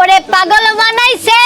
ওরে পাগল বানাইছে।